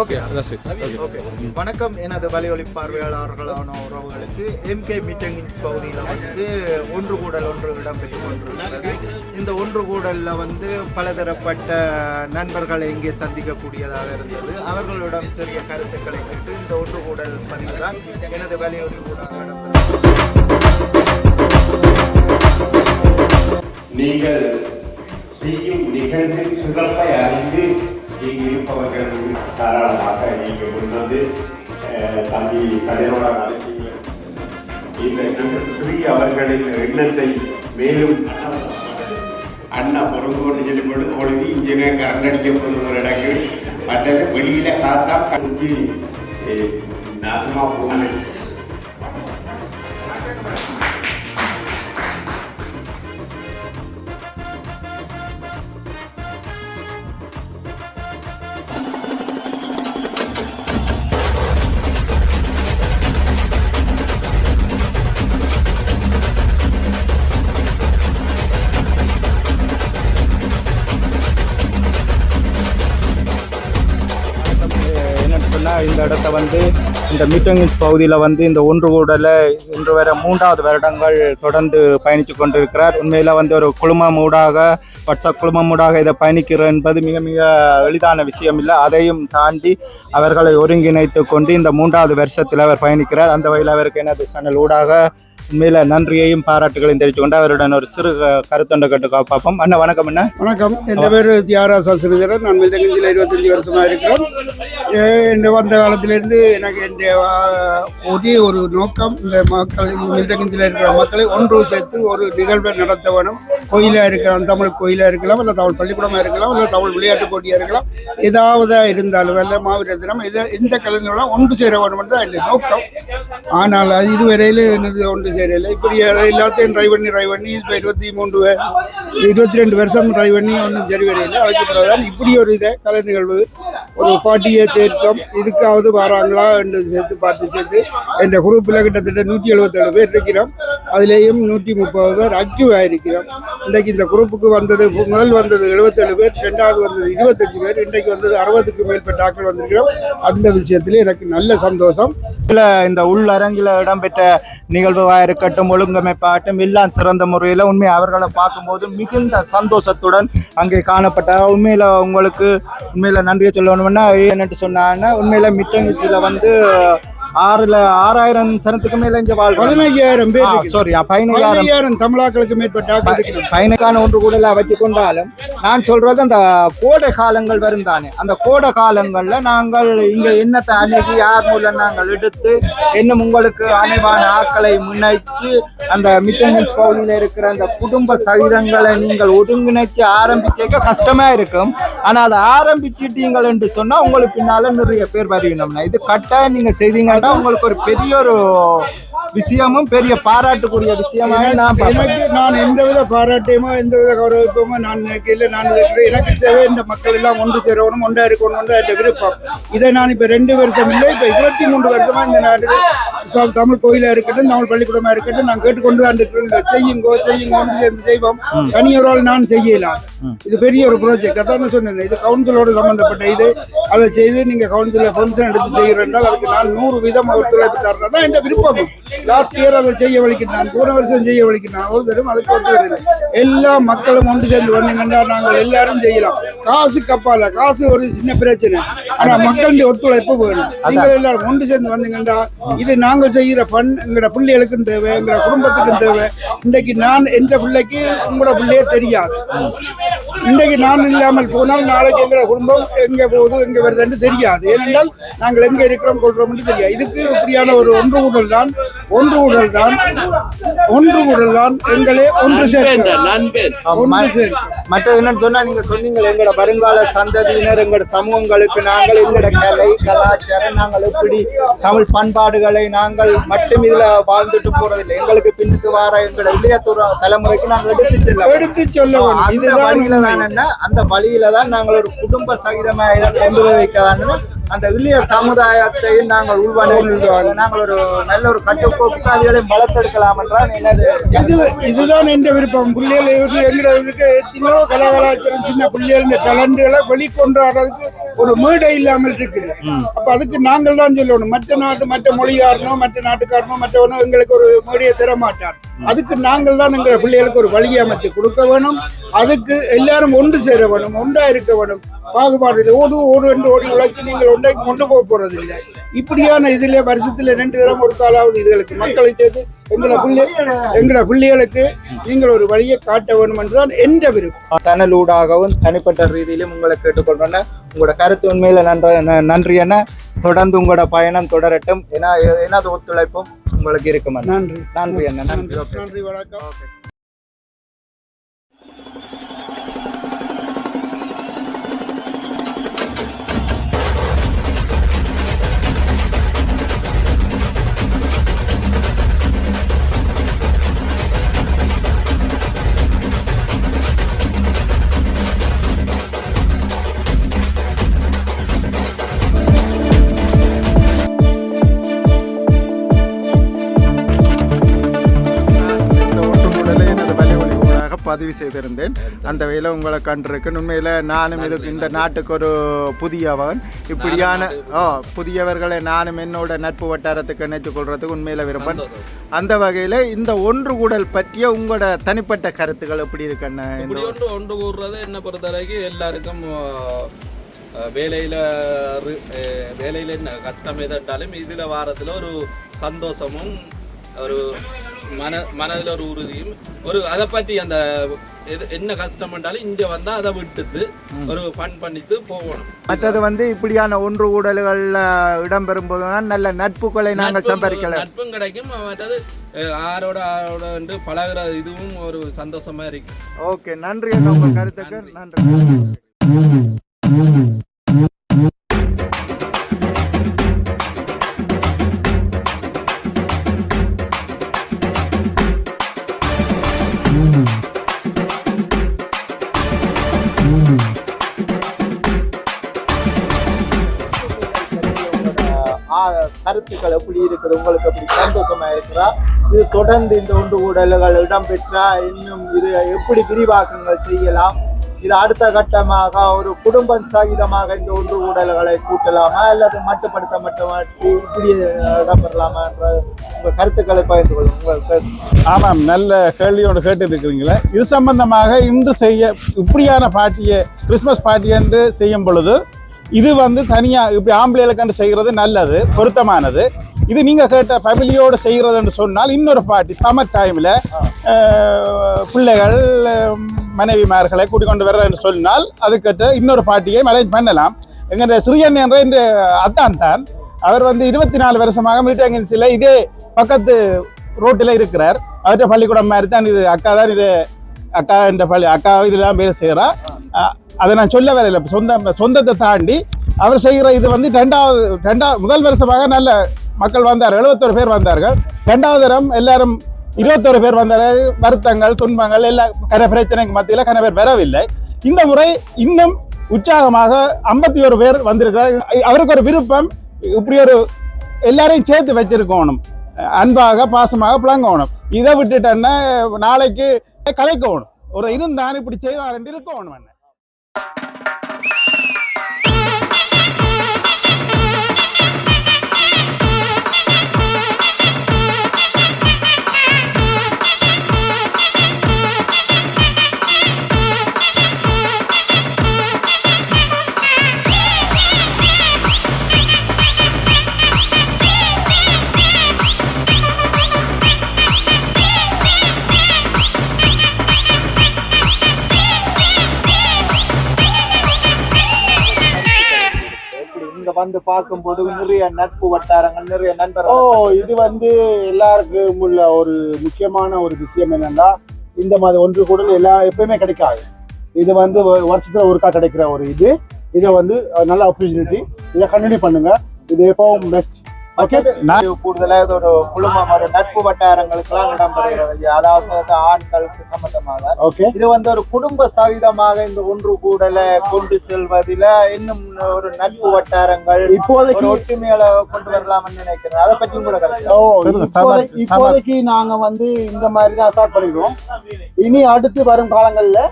Okay. Okay வணக்கம். எனது வலையொலி பார்வையாளர்களான உறவுகளுக்கு எம்கே மீட்டிங்ஸ் பகுதியில் வந்து ஒன்று கூடல் ஒன்று இடம்பெற்றுக் கொண்டிருக்கிறது. இந்த ஒன்று கூடலில் வந்து பலதரப்பட்ட நண்பர்களை இங்கே சந்திக்கக்கூடியதாக இருந்தது. அவர்களிடம் சிறிய கருத்துக்களை கேட்டு இந்த ஒன்று கூடல் பதிவு தான் எனது வலையொலி ஊடாக இடம்பெற்றது நீங்கள் செய்யும் நிகழ்வின் சிறப்பை அறிந்து இங்கே இருப்பவர்கள் தாராளமாக இங்கு முன்வந்து தம்பி கதிரோட அழைத்தீர்கள் இந்த எண்ணம் ஸ்ரீ அவர்களின் எண்ணத்தை மேலும் அண்ணா பொறுங்கோடு சொல்லி கொண்டு கொழுவி இங்கே கரண்ட் போகிற ஒரு இடங்கள் மற்றது வெளியில காத்தா கஞ்சி நாசமாக போகணும் இந்த இடத்த வந்து இந்த மீட்டங்கின்ஸ் பகுதியில் வந்து இந்த ஒன்று கூடல இன்று வரை மூன்றாவது வருடங்கள் தொடர்ந்து பயணித்து கொண்டிருக்கிறார். உண்மையில் வந்து ஒரு குழுமம் ஊடாக வாட்ஸ்அப் குழுமமூடாக இதை பயணிக்கிறார் என்பது மிக மிக எளிதான விஷயம் இல்லை அதையும் தாண்டி அவர்களை ஒருங்கிணைத்து கொண்டு இந்த மூன்றாவது வருஷத்தில் அவர் பயணிக்கிறார். அந்த வகையில் அவருக்கு எனது சேனல் ஊடாக உண்மையில நன்றியையும் பாராட்டுகளையும் தெரிவித்து கொண்டு அவருடன் ஒரு சிறு க- கருத்தொண்டை கேட்டு பார்ப்போம். அண்ணா வணக்கம் அண்ணா. வணக்கம். என் பேர் தியாரா சிறிதரன் நான் மில்டங்கிஞ்சில் இருபத்தஞ்சி வருஷமாக இருக்கிறேன் என் வந்த காலத்திலேருந்து எனக்கு என் ஒரே ஒரு நோக்கம் இந்த மக்கள் மில்டங்கிஞ்சில் இருக்கிற மக்களை ஒன்று சேர்த்து ஒரு நிகழ்வை நடத்த வேணும். கோயிலாக இருக்கலாம் தமிழ் கோயிலாக இருக்கலாம் இல்லை தமிழ் பள்ளிக்கூடமாக இருக்கலாம் இல்லை தமிழ் விளையாட்டு போட்டியாக இருக்கலாம். ஏதாவது இருந்தாலும் இல்லை மாவீரர் தினம் இதை எந்த கலைஞர்களும் ஒன்று சேர வேணும் தான் நோக்கம். ஆனால் அது இதுவரையில் எனக்கு ஒன்று சேரலை இப்படி எல்லாத்தையும் ட்ரை பண்ணி ட்ரை பண்ணி இப்போ இருபத்தி மூன்று இருபத்தி ரெண்டு வருஷம் ட்ரை பண்ணி ஒன்றும் சரி வரையில் அதுக்கு இப்படி ஒரு இதை கலை நிகழ்வு ஒரு பாட்டியை சேர்த்தோம். இதுக்காவது வராங்களா என்று சேர்த்து பார்த்து சேர்த்து என்ற குரூப்பில் கிட்டத்தட்ட நூற்றி எழுபத்தேழு பேர் இருக்கிறோம். அதுலேயும் நூற்றி முப்பது பேர் ஆக்டிவ் ஆகிருக்கிறோம் இன்றைக்கு இந்த குரூப்புக்கு வந்தது முதல் வந்தது எழுபத்தேழு பேர் ரெண்டாவது வந்தது இருபத்தஞ்சு பேர் இன்றைக்கு வந்தது அறுபதுக்கு மேற்பட்ட ஆக்கள் வந்திருக்கிறோம். அந்த விஷயத்தில் எனக்கு நல்ல சந்தோஷம். இல்லை இந்த உள்ளரங்கில் இடம்பெற்ற நிகழ்வாக இருக்கட்டும் ஒழுங்கமைப்பாகட்டும் எல்லாம் சிறந்த முறையில் உண்மை அவர்களை பார்க்கும்போது மிகுந்த சந்தோஷத்துடன் அங்கே காணப்பட்ட. உண்மையில் உங்களுக்கு உண்மையில் நன்றியை சொல்லணும்னா என்னட்டு சொன்னாங்கன்னா உண்மையில் மிட்டங்கிச்சியில் வந்து ஆறுல ஆறாயிரம் சனத்துக்கு மேல இங்கே வாழ்க்கை பதினைஞ்சாயிரம் பேர். சாரி பதினையாயிரம். தமிழாக்களுக்கு மேற்பட்ட பயனுக்கான ஒன்று கூட வச்சு கொண்டாலும் நான் சொல்றது அந்த கோடை காலங்கள் வரும் தானே. அந்த கோடை காலங்கள்ல நாங்கள் இங்க என்னத்தை அணுகி யார் மூலம் நாங்கள் எடுத்து இன்னும் உங்களுக்கு அனைவான ஆட்களை முன்னைச்சு அந்த மிட்டங்கன்ஸ் பகுதியில் இருக்கிற அந்த குடும்ப சகிதங்களை நீங்கள் ஒருங்கிணைச்சு ஆரம்பிக்க கஷ்டமா இருக்கும். ஆனா அதை ஆரம்பிச்சிட்டீங்கள் என்று சொன்னா உங்களுக்கு பின்னால நிறைய பேர் வருவீங்கம்னா இது கட்டாயம் நீங்க செய்தீங்கன்னா உங்களுக்கு ஒரு பெரிய ஒரு விஷயமும் பெரிய பாராட்டுக்குரிய விஷயமாக நான். எனக்கு நான் எந்தவித பாராட்டையுமோ எந்தவித கௌரவிப்போமோ நான் நினைக்கல நான் எனக்கு தேவை இந்த மக்கள் எல்லாம் ஒன்று சேரணும் ஒன்றா இருக்கணும் என்ற விருப்பம். இதை நான் இப்ப ரெண்டு வருஷம் இல்லை இப்ப இருபத்தி மூன்று வருஷமா இந்த நாட்டில் தமிழ் கோயிலா இருக்கட்டும் தமிழ் பள்ளிக்கூடமா இருக்கட்டும் நான் கேட்டுக்கொண்டு தான் இருக்கிறேன். இந்த செய்யுங்கோ செய்யுங்க ஒன்று சேர்ந்து செய்வோம். தனியொரால் நான் செய்யலாம் இது பெரிய ஒரு ப்ராஜெக்ட் அதான் நான் சொன்னேன் இது கவுன்சிலோடு சம்பந்தப்பட்ட இது. அதை செய்து நீங்க கவுன்சிலில் ஃபங்க்ஷன் எடுத்து செய்கிறேன் என்றால் அதுக்கு நான் நூறு வீதம் ஒத்துழைப்பு தரேன் தான் என் விருப்பம். லாஸ்ட் இயர் அதை செய்ய வலிக்கிட்டான். போன வருஷம் செய்ய வழிக்கின்றான் ஒரு தரும் அதுக்கு ஒத்து எல்லா மக்களும் ஒன்று சேர்ந்து வந்தீங்கன்னா நாங்கள் எல்லாரும் செய்யலாம். காசு கப்பால காசு ஒரு சின்ன பிரச்சனை. ஆனா மக்களுடைய ஒத்துழைப்பு வேணும். நீங்கள் எல்லாரும் ஒன்று சேர்ந்து வந்தீங்கன்னா இது நாங்கள் செய்கிற பண் எங்களோட பிள்ளைகளுக்கும் தேவை எங்களோட குடும்பத்துக்கும் தேவை. இன்றைக்கு நான் எந்த பிள்ளைக்கு உங்களோட பிள்ளையே தெரியாது. இன்றைக்கு நான் இல்லாமல் போனால் நாளைக்கு எங்களோட குடும்பம் எங்க போகுது எங்க வருதுன்னு தெரியாது. ஏனென்றால் நாங்கள் எங்க இருக்கிறோம் கொள்றோம் தெரியாது. இதுக்கு இப்படியான ஒரு ஒன்று கூடல் தான் ஒன்று கூடல் தான் ஒன்று கூடல் தான் எங்களே ஒன்று சேர்க்க. ஒன்று சேர்க்க. மற்றது என்னன்னு சொன்னா நீங்க சொன்னீங்க எங்களோட வருங்கால சந்ததியினர் எங்களோட சமூகங்களுக்கு நாங்கள் எங்களோட கலை கலாச்சாரம் நாங்கள் எப்படி? தமிழ் பண்பாடுகளை நாங்கள் மட்டும் இதுல வாழ்ந்துட்டு போறதில்லை. எங்களுக்கு பின்னுக்கு வர எங்களோட இளைய தலைமுறைக்கு நாங்கள் எடுத்து செல்ல. எடுத்து சொல்ல அந்த இதுதான் வழியில. தான் அந்த வழியில தான் நாங்கள் ஒரு குடும்ப சகிதமா இதை கொண்டு வைக்கதான்னு அந்த இளைய சமுதாயத்தையும் நாங்கள் உள்வாங்க நாங்கள் ஒரு நல்ல ஒரு கட்டுக்கோப்பு அவைகளையும் வளர்த்தெடுக்கலாம் என்றால் என்னது? இது இதுதான் எந்த விருப்பம். பிள்ளைகள் எங்களுக்கு எத்தனையோ கலாகலாச்சாரம் சின்ன பிள்ளைகள் டேலண்ட்களை வெளிக்கொண்டாடுறதுக்கு ஒரு மேடை இல்லாமல் இருக்குது. அப்ப அதுக்கு நாங்கள் தான் சொல்லணும். மற்ற நாட்டு மற்ற மொழிக்காரனோ மற்ற நாட்டுக்காரனோ மற்றவனோ எங்களுக்கு ஒரு மேடையை தர மாட்டான் அதுக்கு நாங்கள் தான் எங்கள் பிள்ளைகளுக்கு ஒரு வழி அமைத்து கொடுக்க வேணும். அதுக்கு எல்லாரும் ஒன்று சேர வேணும் ஒன்றா இருக்க வேணும். பாகுபாடு ஓடு ஓடு என்று ஓடி உழைச்சி நீங்கள் ஒன்றை கொண்டு போக போறது இல்லை. இப்படியான இதுல வருஷத்துல ரெண்டு தரம் ஒரு காலாவது இதுகளுக்கு மக்களை சேர்த்து எங்களோட பிள்ளை எங்களோட பிள்ளைகளுக்கு நீங்கள் ஒரு வழியை காட்ட வேண்டும் என்றுதான் எந்த விருப்பம். சனலூடாகவும் தனிப்பட்ட ரீதியிலும் உங்களை கேட்டுக்கொள்றேன் உங்களோட கருத்து உண்மையில நன்ற நன்றி என்ன தொடர்ந்து உங்களோட பயணம் தொடரட்டும். ஏன்னா எனது ஒத்துழைப்பும் உங்களுக்கு இருக்கும். நன்றி. நன்றி அண்ணா நன்றி. நன்றி வணக்கம். பதிவு செய்திருந்தேன். அந்த வகையில் உங்களை கண்டிருக்கேன் உண்மையில் நானும் இது இந்த நாட்டுக்கு ஒரு புதியவன் இப்படியான ஓ புதியவர்களை நானும் என்னோட நட்பு வட்டாரத்துக்கு இணைத்துக் கொள்றதுக்கு உண்மையில் விரும்பன் அந்த வகையில் இந்த ஒன்று கூடல் பற்றிய உங்களோட தனிப்பட்ட கருத்துக்கள் எப்படி இருக்குன்னு ஒன்று ஒன்று கூடுறது என்ன பொறுத்தவரைக்கும் எல்லாருக்கும் வேலையில வேலையில என்ன கஷ்டம் எதாட்டாலும் இதுல வாரத்துல ஒரு சந்தோஷமும் ஒரு மன மனதில் ஒரு உறுதியும் ஒரு அதை பற்றி அந்த எது என்ன கஷ்டம் பண்ணாலும் இங்கே வந்தால் அதை விட்டுட்டு ஒரு ஃபன் பண்ணிட்டு போகணும். மற்றது வந்து இப்படியான ஒன்று கூடல்களில் இடம்பெறும் போதுதான் நல்ல நட்புகளை நாங்கள் சம்பாதிக்கலாம். நட்பும் கிடைக்கும். மற்றது ஆரோட ஆரோட வந்து பழகுற இதுவும் ஒரு சந்தோஷமா இருக்கு. ஓகே நன்றி உங்கள் கருத்துக்கு நன்றி. கருத்துக்கள் எப்படி இருக்குது உங்களுக்கு எப்படி சந்தோஷமா இருக்கிறா இது தொடர்ந்து இந்த ஒன்று கூடல்கள் இடம்பெற்றா இன்னும் இது எப்படி விரிவாக்கங்கள் செய்யலாம்? இது அடுத்த கட்டமாக ஒரு குடும்பம் சகிதமாக இந்த ஒன்று கூடல்களை கூட்டலாமா அல்லது மட்டுப்படுத்த மட்டுமாட்டி இப்படி இடம்பெறலாமா என்ற உங்கள் கருத்துக்களை பகிர்ந்து கொள்ளும் உங்கள் ஆமாம் நல்ல கேள்வியோடு கேட்டு இருக்கிறீங்களே இது சம்பந்தமாக இன்று செய்ய இப்படியான பார்ட்டியை கிறிஸ்மஸ் பார்ட்டி என்று செய்யும் பொழுது இது வந்து தனியாக இப்படி ஆம்பளைகளுக்கு செய்கிறது நல்லது பொருத்தமானது. இது நீங்கள் கேட்ட ஃபேமிலியோடு செய்கிறதுன்னு சொன்னால் இன்னொரு பார்ட்டி சம்மர் டைமில் பிள்ளைகள் மனைவிமார்களை கூட்டிக் கொண்டு வர்றேன்னு சொன்னால் அதுக்கிட்ட இன்னொரு பார்ட்டியை அரேஞ்ச் பண்ணலாம். எங்களுடைய சிறியன் என்ற இந்த அத்தான் தான். அவர் வந்து இருபத்தி நாலு வருஷமாக மிலிட்டரி இதே பக்கத்து ரோட்டில் இருக்கிறார். அவர்கிட்ட பள்ளிக்கூடம் மாதிரி தான் இது அக்கா தான் இது அக்கா என்ற பள்ளி அக்கா இதெல்லாம் பேர் செய்கிறா அதை நான் சொல்ல வரல. சொந்த சொந்தத்தை தாண்டி அவர் செய்கிற இது வந்து ரெண்டாவது ரெண்டாவது முதல் வருஷமாக நல்ல மக்கள் வந்தார் எழுபத்தொரு பேர் வந்தார்கள். ரெண்டாவது தரம் எல்லாரும் இருபத்தொரு பேர் வந்தார் வருத்தங்கள் துன்பங்கள் எல்லா கன பிரச்சனைக்கு மத்தியில் கன பேர் வரவில்லை. இந்த முறை இன்னும் உற்சாகமாக ஐம்பத்தி ஒரு பேர் வந்திருக்கிறார். அவருக்கு ஒரு விருப்பம் இப்படி ஒரு எல்லாரையும் சேர்த்து வச்சிருக்கணும். அன்பாக பாசமாக புழங்கணும். இதை விட்டுட்டேன்னா நாளைக்கு கலைக்கணும் ஒரு இருந்தான் இப்படி செய்தார் இருக்கணும் என்ன வந்து பார்க்கும்போது நிறைய நட்பு வட்டாரங்கள் நிறைய ஓ இது வந்து எல்லாருக்கும் உள்ள ஒரு முக்கியமான ஒரு விஷயம் என்னன்னா இந்த மாதிரி ஒன்று கூட எல்லா எப்பயுமே கிடைக்காது. இது வந்து வருஷத்துல ஒருக்கா கிடைக்கிற ஒரு இது. இதை வந்து நல்ல ஆப்பர்ச்சுனிட்டி இதை கண்டினியூ பண்ணுங்க. இது எப்பவும் பெஸ்ட் மற்றது கூடுதலா இது ஒரு குழுமம் ஒரு நட்பு வட்டாரங்களுக்கெல்லாம் இடம்பெறுகிறது. அதாவது வந்து ஆண்களுக்கு சம்பந்தமாக. ஓகே. இது வந்து ஒரு குடும்ப சகிதமாக இந்த ஒன்று கூடலை கொண்டு செல்வதில இன்னும் ஒரு நட்பு வட்டாரங்கள் இப்போதைக்கு ஒற்றுமையில கொண்டு வரலாம்னு நினைக்கிறேன். அதை பற்றி கூட இப்போதைக்கு நாங்க வந்து இந்த மாதிரி தான் ஸ்டார்ட் பண்ணிடுவோம். இனி அடுத்து வரும் காலங்கள்ல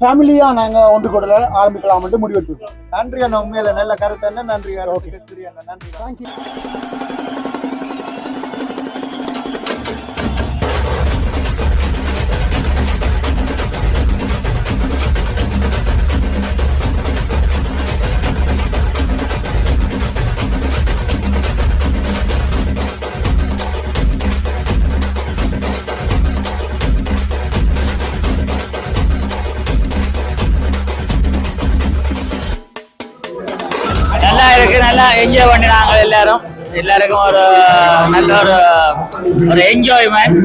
ஃபேமிலியா நாங்க ஒன்று கூட ஆரம்பிக்கலாம்னு முடிவெடுத்துருக்கோம் நன்றி அண்ணா உண்மையில நல்ல கருத்து என்ன நன்றி சரி அண்ணா நன்றி தேங்க்யூ பண்ணி நாங்கள் எல்லாரும் எல்லாருக்கும் ஒரு நல்ல ஒரு ஒரு என்ஜாய்மெண்ட்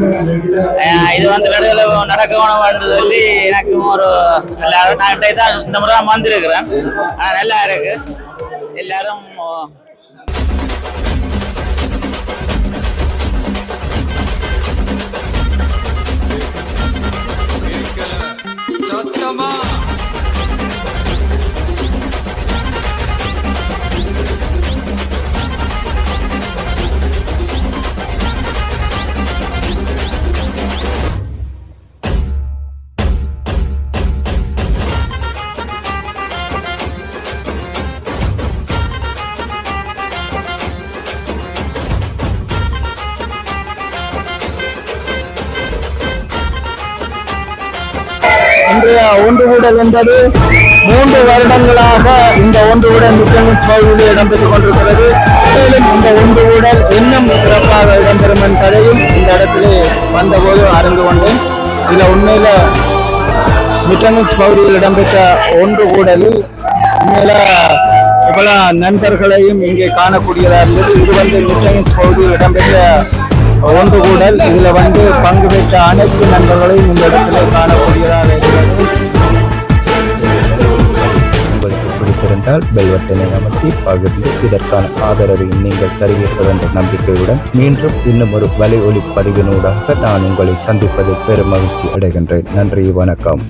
இது வந்து நடுவில் நடக்கணும்னு சொல்லி எனக்கும் ஒரு எல்லாரும் நான் தான் இந்த முறை தான் வந்திருக்கிறேன். ஆனால் நல்லா இருக்கு. எல்லாரும் இன்றைய என்பது மூன்று வருடங்களாக இந்த ஒன்று உடல் மிக்கமின்ஸ் பகுதியில் இடம்பெற்றுக் கொண்டிருக்கிறது. மேலும் இந்த ஒன்று உடல் இன்னும் சிறப்பாக இடம்பெறும் என்பதையும் இந்த இடத்திலே வந்தபோது அறிந்து கொண்டேன். இதில் உண்மையில் மிட்டமின்ஸ் பகுதியில் இடம்பெற்ற ஒன்று கூடலில் உண்மையில பல நண்பர்களையும் இங்கே காணக்கூடியதாக இருந்தது. இது வந்து மிட்டமின்ஸ் பகுதியில் இடம்பெற்ற ஒன்று கூடல். இதில் வந்து பங்கு பெற்ற அனைத்து நண்பர்களையும் இந்த இடத்திலே காணக்கூடியதாக உங்களுக்கு பிடித்திருந்தால் பெல் பட்டனை அமர்த்தி பகிர்ந்து இதற்கான ஆதரவை நீங்கள் தருவீர்கள் என்ற நம்பிக்கையுடன் மீண்டும் இன்னும் ஒரு வலை ஒலி பதிவினூடாக நான் உங்களை சந்திப்பது பெரும் மகிழ்ச்சி அடைகின்றேன். நன்றி வணக்கம்.